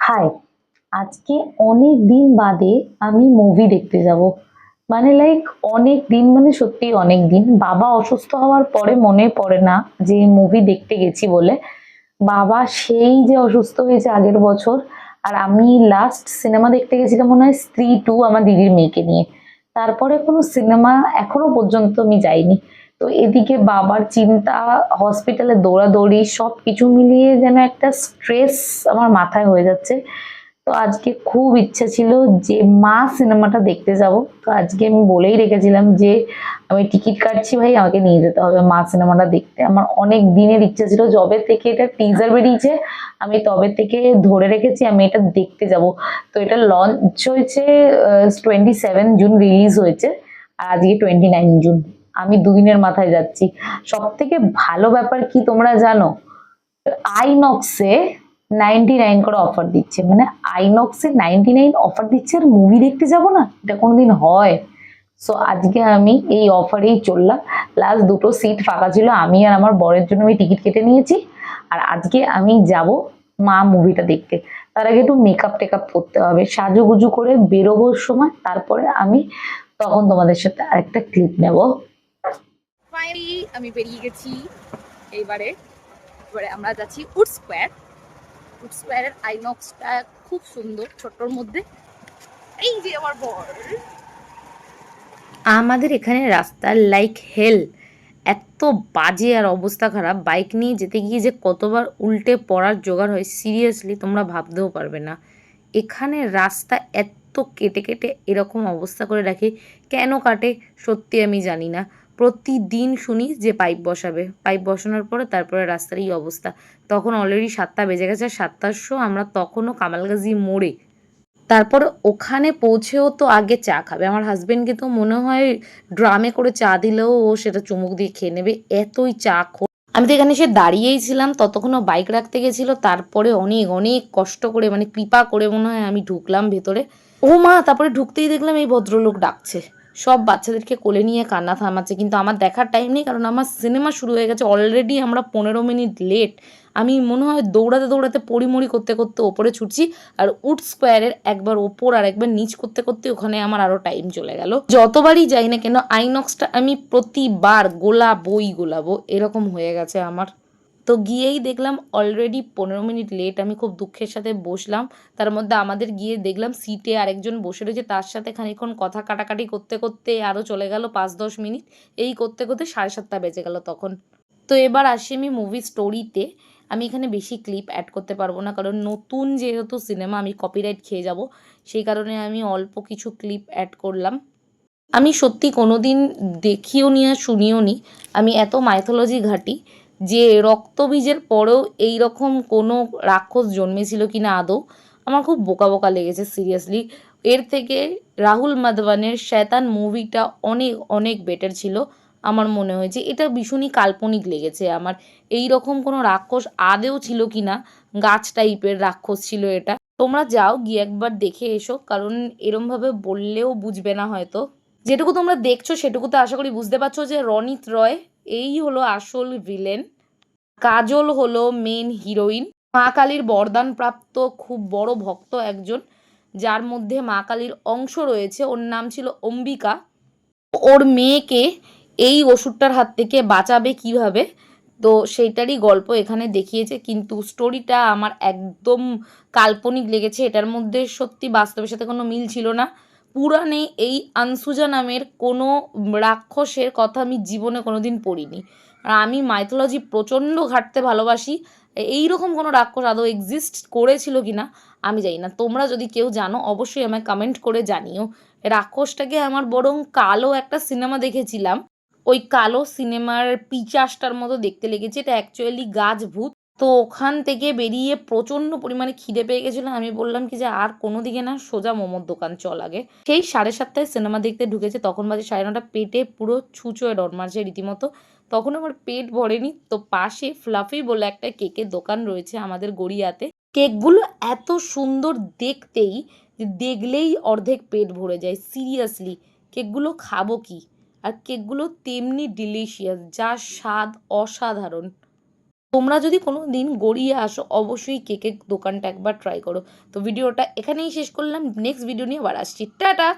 High আজকে অনেক দিন বাদে আমি মুভি দেখতে যাব। মানে লাইক অনেক দিন মানে সত্যি অনেক দিন। বাবা অসুস্থ হওয়ার পরে মনে পড়ে না যে মুভি দেখতে গেছি বলে। বাবা সেই যে অসুস্থ হয়েছে আগের বছর। আর আমি লাস্ট সিনেমা দেখতে গেছিলাম মনে হয় স্ত্রী টু আমার দিদির মেয়েকে নিয়ে। তারপরে কোনো সিনেমা এখনও পর্যন্ত আমি যাইনি। তো এদিকে বাবার চিন্তা হসপিটালে দৌড়াদৌড়ি সব কিছু মিলিয়ে যেন একটা স্ট্রেস আমার মাথায় হয়ে যাচ্ছে। তো আজকে খুব ইচ্ছা ছিল যে মা সিনেমাটা দেখতে যাব। তো আজকে আমি বলেই রেখেছিলাম যে আমি টিকিট কাটছি ভাই, আমাকে নিয়ে যেতে হবে মা সিনেমাটা দেখতে। আমার অনেক দিনের ইচ্ছা ছিল, যবে থেকে এটা টিজার বেরিয়েছে, আমি তবে থেকে ধরে রেখেছি আমি এটা দেখতে যাব। তো এটা লঞ্চ হয়েছে টোয়েন্টি সেভেন জুন রিলিজ হয়েছে, আর আজকে টোয়েন্টি নাইন জুন আমি দুদিনের মাথায় যাচ্ছি। সব থেকে ভালো ব্যাপার কি তোমরা জানো, আইনক্সে নাইনটি নাইন করে অফার দিচ্ছে। মানে আইনক্সে নাইনটি নাইন অফার দিচ্ছে আর মুভি দেখতে যাব না, এটা কোনোদিন হয়। সো আজকে আমি এই অফারেই চললাম। লাস্ট দুটো সিট ফাঁকা ছিল, আমি আর আমার বরের জন্য আমি টিকিট কেটে নিয়েছি। আর আজকে আমি যাব মা মুভিটা দেখতে। তার আগে একটু মেকআপ টেকআপ করতে হবে। সাজুগুজু করে বেরোবোর সময়, তারপরে আমি তখন তোমাদের সাথে আরেকটা ক্লিপ নেব। আমি বেরিয়ে গেছি। এইবারে, এবারে আমরা যাচ্ছি উড স্কোয়ার। উড স্কোয়ারের আইনক্সটা খুব সুন্দর, ছোট্টর মধ্যে। এই যে আমার বর। আমাদের এখানে রাস্তার লাইক হেল এত বাজে আর অবস্থা খারাপ। বাইক নিয়ে যেতে গিয়ে যে কতবার উল্টে পড়ার জোগাড় হয় সিরিয়াসলি তোমরা ভাবতেও পারবে না। এখানে রাস্তা এত কেটে কেটে এরকম অবস্থা করে রাখে, কেন কাটে সত্যি আমি জানি না। প্রতিদিন শুনি যে পাইপ বসাবে। পাইপ বসানোর পরে তারপরে রাস্তার এই অবস্থা। তখন অলরেডি সাতটা বেজে গেছে সাতটার শো আমরা তখনও কামালগাজি মোড়ে। তারপর ওখানে পৌঁছেও তো আগে চা খাবে। আমার হাজবেন্ডকে তো মনে হয় ড্রামে করে চা দিলেও ও সেটা চুমুক দিয়ে খেয়ে নেবে। এতই চা খো আমি তো এখানে এসে দাঁড়িয়েই ছিলাম, ততক্ষণও বাইক রাখতে গেছিল। তারপরে অনেক অনেক কষ্ট করে মানে কৃপা করে মনে হয় আমি ঢুকলাম ভেতরে। ও মা, তারপরে ঢুকতেই দেখলাম এই ভদ্রলোক ডাকছে। সব বাচ্চাদেরকে কোলে নিয়ে কান্না থামাচ্ছে, কিন্তু আমার দেখার টাইম নেই, কারণ আমার সিনেমা শুরু হয়ে গেছে অলরেডি আমরা পনেরো মিনিট লেট আমি মনে হয় দৌড়াতে দৌড়াতে পরিমরি করতে করতে ওপরে ছুটছি, আর উড স্কোয়ারের একবার ওপর আর একবার নিচ করতে করতে ওখানে আমার আরও টাইম চলে গেল। যতবারই যাই না কেন আইনক্সটা আমি প্রতিবার গোলাবই গোলাবো, এরকম হয়ে গেছে আমার। তো গিয়েই দেখলাম অলরেডি পনেরো মিনিট লেট আমি খুব দুঃখের সাথে বসলাম। তার মধ্যে আমাদের গিয়ে দেখলাম সিটে আরেকজন বসে রয়েছে, তার সাথে খানিক্ষণ কথা কাটাকাটি করতে করতে আরও চলে গেল পাঁচ দশ মিনিট। এই করতে করতে সাড়ে সাতটা বেজে গেল তখন। তো এবার আসি আমি মুভি স্টোরিতে আমি এখানে বেশি ক্লিপ অ্যাড করতে পারব না, কারণ নতুন যেহেতু সিনেমা আমি কপিরাইট খেয়ে যাব। সেই কারণে আমি অল্প কিছু ক্লিপ অ্যাড করলাম। আমি সত্যি কোনো দিন দেখিও নি আর শুনিও নি আমি এত মাইথোলজি ঘাটি যে রক্তবীজের পরেও এই রকম কোনো রাক্ষস জন্মেছিল কি না আদৌ? আমার খুব বোকা বোকা লেগেছে সিরিয়াসলি এর থেকে রাহুল মাধবানের শয়তান মুভিটা অনেক অনেক বেটার ছিল, আমার মনে হয়েছে। এটা ভীষণই কাল্পনিক লেগেছে আমার। এই রকম কোনো রাক্ষস আদেও ছিল কি না গাছ টাইপের রাক্ষস ছিল এটা। তোমরা যাও, গিয়ে একবার দেখে এসো, কারণ এরমভাবে বললেও বুঝবে না হয়তো। যেটুকু তোমরা দেখছ সেটুকু তো আশা করি বুঝতে পারছ যে রনিত রয় এই হলো আসল ভিলেন কাজল হলো মেন হিরোইন মা কালীর বরদান প্রাপ্ত খুব বড় ভক্ত একজন, যার মধ্যে মা কালীর অংশ রয়েছে। ওর নাম ছিল অম্বিকা। ওর মেয়েকে এই ওষুধটার হাত থেকে বাঁচাবে কীভাবে, তো সেইটারই গল্প এখানে দেখিয়েছে। কিন্তু স্টোরিটা আমার একদম কাল্পনিক লেগেছে। এটার মধ্যে সত্যি বাস্তবের সাথে কোনো মিল ছিল না। পুরাণে এই আনসুজা নামের কোনো রাক্ষসের কথা আমি জীবনে কোনো দিন পড়িনি। আর আমি মাইথোলজি প্রচণ্ড ঘাটতে ভালোবাসি। এই রকম কোনো রাক্ষস আদৌ এক্সিস্ট করেছিল কি না আমি জানি না। তোমরা যদি কেউ জানো, অবশ্যই আমায় কমেন্ট করে জানিও। রাক্ষসটাকে আমার বরং কালো একটা সিনেমা দেখেছিলাম। ওই কালো সিনেমার পিচাসটার মতো দেখতে লেগেছে। এটা অ্যাকচুয়ালি গাছ ভূত তো ওখান থেকে বেরিয়ে প্রচণ্ড পরিমাণে খিদে পেয়ে গেছিল। আমি বললাম কি যে আর কোনো দিকে না সোজা মোমোর দোকান চল আগে। সেই সাড়ে সাতটায় সিনেমা দেখতে ঢুকেছে। তখন বাজে সাড়ে নটা। পেটে পুরো ছুঁচোয় ডর মারছে রীতিমতো। তখন আমার পেট ভরেনি। তো পাশে ফ্লাফি বলে একটা কেকের দোকান রয়েছে আমাদের গড়িয়াতে। কেকগুলো এত সুন্দর দেখতেই দেখলেই অর্ধেক পেট ভরে যায়। সিরিয়াসলি, কেকগুলো খাব কি? আর কেকগুলো তেমনি ডিলিশিয়াস যা স্বাদ অসাধারণ। তোমরা যদি কোনো দিন গড়িয়ে আসো, অবশ্যই কেকের দোকানটা একবার ট্রাই করো। তো ভিডিওটা এখানেই শেষ করলাম। নেক্সট ভিডিও নিয়ে আবার আসছি। টাটা!